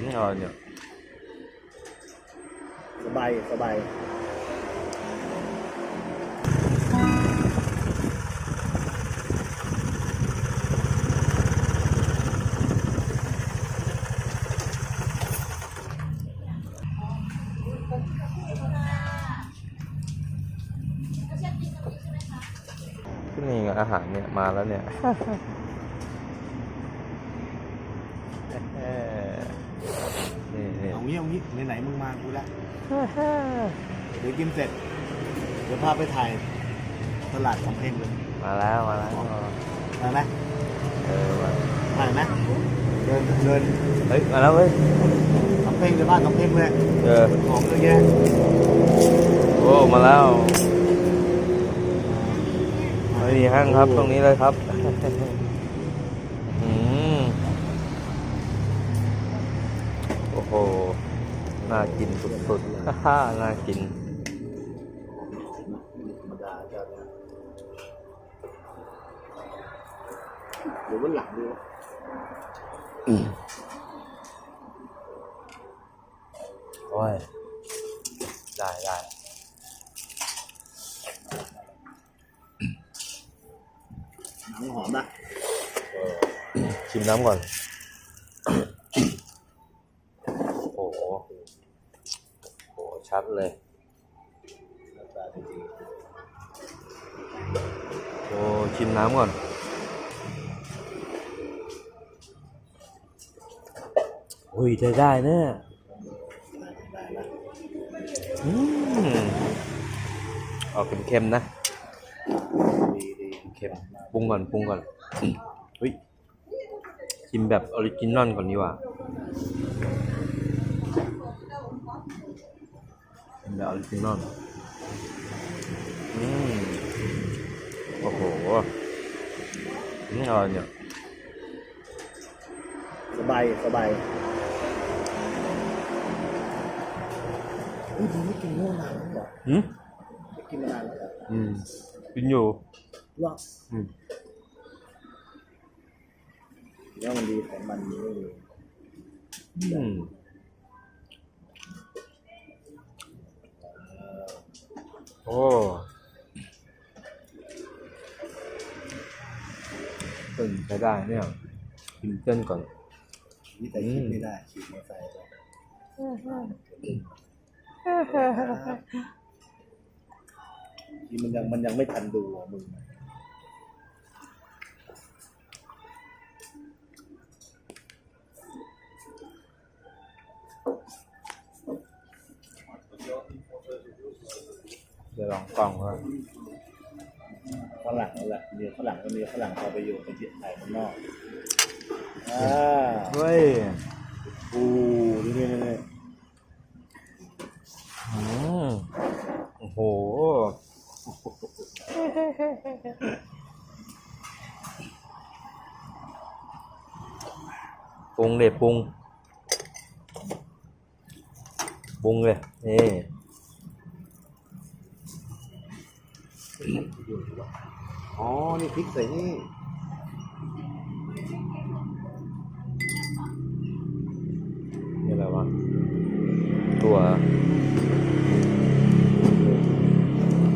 นี่อะไรเนี่ยสบายสบายที่นี่ไงอาหารเนี่ยมาแล้วเนี่ย นี่นี่ เอา งี้เอางี้ไหนๆมึงมากูแล้วเดี๋ยวกินเสร็จ เดี๋ยวพาไปถ่ายตลาดสำเพ็งเลย มาแล้วมาแล้วมาไหมเออมาถ่ายไหมเดินเดินเฮ้ยมาแล้วเว้ยสำเพ็งเดี๋ยวบ้านสำเพ็งเลยเออของเยอะแยะโอ้มาแล้วไม่มีห้างครับตรงนี้เลยครับ หน่ากินสุดๆฮ่าน่ากินธรรมดาจะเดี๋ยววันหลังดูโอ้ย ได้ได้หนังหอมนะชิมน้ำก่อน โอ้โห โอ้โห ชัด เลยโอ้ชิมน้ำก่อน อุ้ยได้ได้เนี่ยอืมออกเค็มๆนะเค็มปรุงก่อนปรุงก่อนเฮ้ยชิมแบบออริจินอลก่อนดีกว่า ชิมแบบออริจินอลอืมโอ้โหนี่อะไรเนี่ยสบายสบายอุ้ยมึงไม่กินโน่นนานแล้วเหรอหืมไม่กินมานานแล้วเหรออืมกินอยู่ว่าอืมแล้วมันดีไขมันมันไม่มีอืม โอ้เต้นใช้ได้เนี่ยกินเต้นก่อนนี่แต่คิดไม่ได้ฉีดมอเตอร์ไซค์ไปที่มันยังมันยังไม่ทันดูอะมึง จะลองกล่องว่าฝรั่งนั่นแหละเมียฝรั่งก็เมียฝรั่งพอไปอยู่ประเทศไทยข้างนอกอ่าเฮ้ยอู้นี่นี่นี่อืมโอ้โหปรุงเลยปรุงปรุงเลยนี่ อ๋อ นี่พริกใส่นี่นี่อะไรวะตัว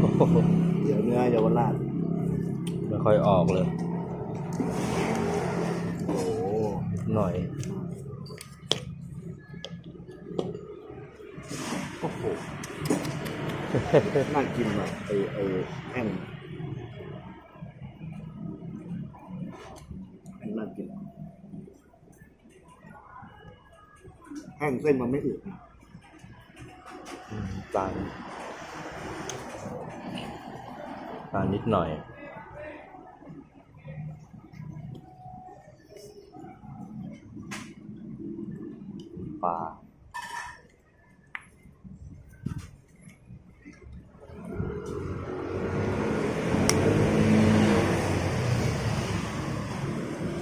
โอ้โหเดี๋ยวเนื้อเยาวราชไม่ค่อยออกเลย โอ้โหนิดหน่อย โอ้โห น่ากินอะไอไอแห้งแห้งน่ากินแห้งเส้นมันไม่อืดนะอืมตาลตาลนิดหน่อย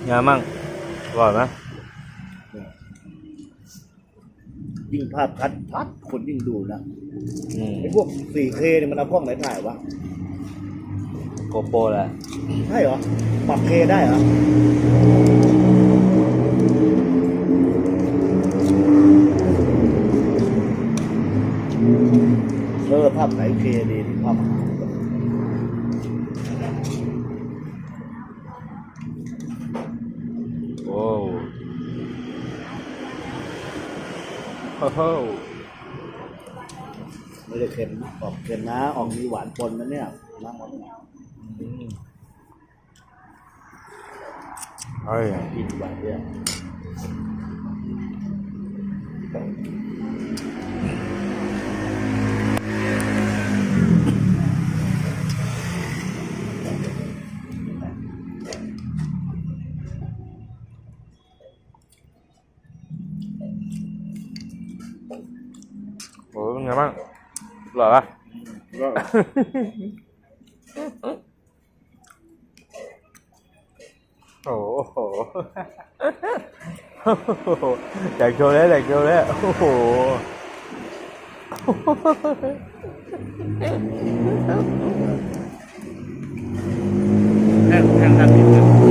ยามั่งอร่อยไหมยิ่งภาพชัดพัดคนยิ่งดูนะไอ้พวก 4K เนี่ยมันเอากล้องไหนถ่ายวะโกโปรแหละใช่เหรอปรับเคได้เหรอเออภาพไหนเคดีภาพ โอ้โหไม่ได้เค็มนะออกเค็มนะ ออกมีหวานปนนะเนี่ยน้ำหวานอืมเฮ้ยกินหวานเนี่ย โอ้ยเป็นไงบ้างอร่อยปะก็โอ้โหอยากโชว์แล้วอยากโชว์แล้วโอ้โหแห้งแห้งทันทีเล